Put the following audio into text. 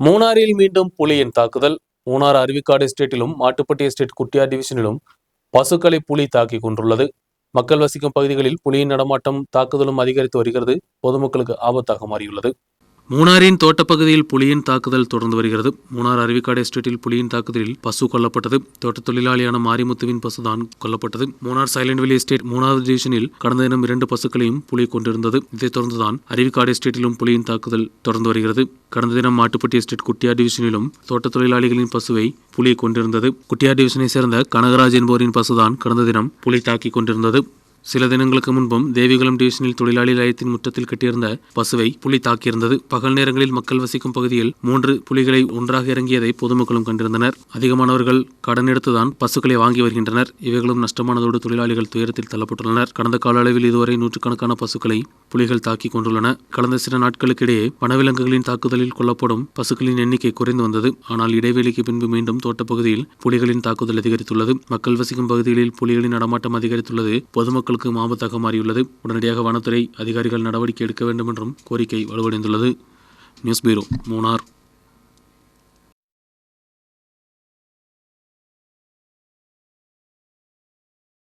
மூணாறில் மீண்டும் புலியின் தாக்குதல். மூணார் அருவிக்காடு எஸ்டேட்டிலும் மாட்டுப்பட்டி எஸ்டேட் குட்டியார் டிவிஷனிலும் பசுக்களை புலி தாக்கி கொண்டுள்ளது மக்கள் வசிக்கும் பகுதிகளில் புலியின் நடமாட்டம் தாக்குதலும் அதிகரித்து வருகிறது. பொதுமக்களுக்கு ஆபத்தாக மாறியுள்ளது. மூணாரின் தோட்டப்பகுதியில் புலியின் தாக்குதல் தொடர்ந்து வருகிறது. மூணார் அருவிக்காடு எஸ்டேட்டில் புலியின் தாக்குதலில் பசு கொல்லப்பட்டது. தோட்ட தொழிலாளியான மாரிமுத்துவின் பசுதான் கொல்லப்பட்டது. மூணார் சைலண்ட் வேலி எஸ்டேட் மூணாவது டிவிஷனில் கடந்த தினம் இரண்டு பசுக்களையும் புலி கொண்டிருந்தது. இதைத் தொடர்ந்துதான் அருவிக்காடு எஸ்டேட்டிலும் புலியின் தாக்குதல் தொடர்ந்து வருகிறது. கடந்த தினம் மாட்டுப்பட்டி எஸ்டேட் குட்டியா டிவிஷனிலும் தோட்ட தொழிலாளிகளின் பசுவை புலி கொண்டிருந்தது. குட்டியா டிவிஷனை சேர்ந்த கனகராஜ் என்போரின் பசுதான் கடந்த தினம் புலி தாக்கி கொண்டிருந்தது. சில தினங்களுக்கு முன்பும் தேவிகுளம் டிவிஷனில் தொழிலாளி நிலையத்தின் முற்றத்தில் கட்டியிருந்த பசுவை புலி தாக்கியிருந்தது. பகல் நேரங்களில் மக்கள் வசிக்கும் பகுதியில் மூன்று புலிகளை ஒன்றாக இறங்கியதை பொதுமக்களும் கண்டிருந்தனர். அதிகமானவர்கள் கடன் எடுத்துதான் பசுக்களை வாங்கி வருகின்றனர். இவைகளும் நஷ்டமானதோடு தொழிலாளிகள் துயரத்தில் தள்ளப்பட்டுள்ளனர். கடந்த கால அளவில் இதுவரை நூற்றுக்கணக்கான பசுக்களை புலிகள் தாக்கிக் கொண்டுள்ளன. கடந்த சில நாட்களுக்கிடையே வனவிலங்குகளின் தாக்குதலில் கொல்லப்படும் பசுக்களின் எண்ணிக்கை குறைந்து வந்தது. ஆனால் இடைவெளிக்கு பின்பு மீண்டும் தோட்டப்பகுதியில் புலிகளின் தாக்குதல் அதிகரித்துள்ளது. மக்கள் வசிக்கும் பகுதிகளில் புலிகளின் நடமாட்டம் அதிகரித்துள்ளது. பொதுமக்களுக்கு ஆபத்தாக மாறியுள்ளது. உடனடியாக வனத்துறை அதிகாரிகள் நடவடிக்கை எடுக்க வேண்டும் என்றும் கோரிக்கை வலுவடைந்துள்ளது. நியூஸ் பீரோ மூணார்.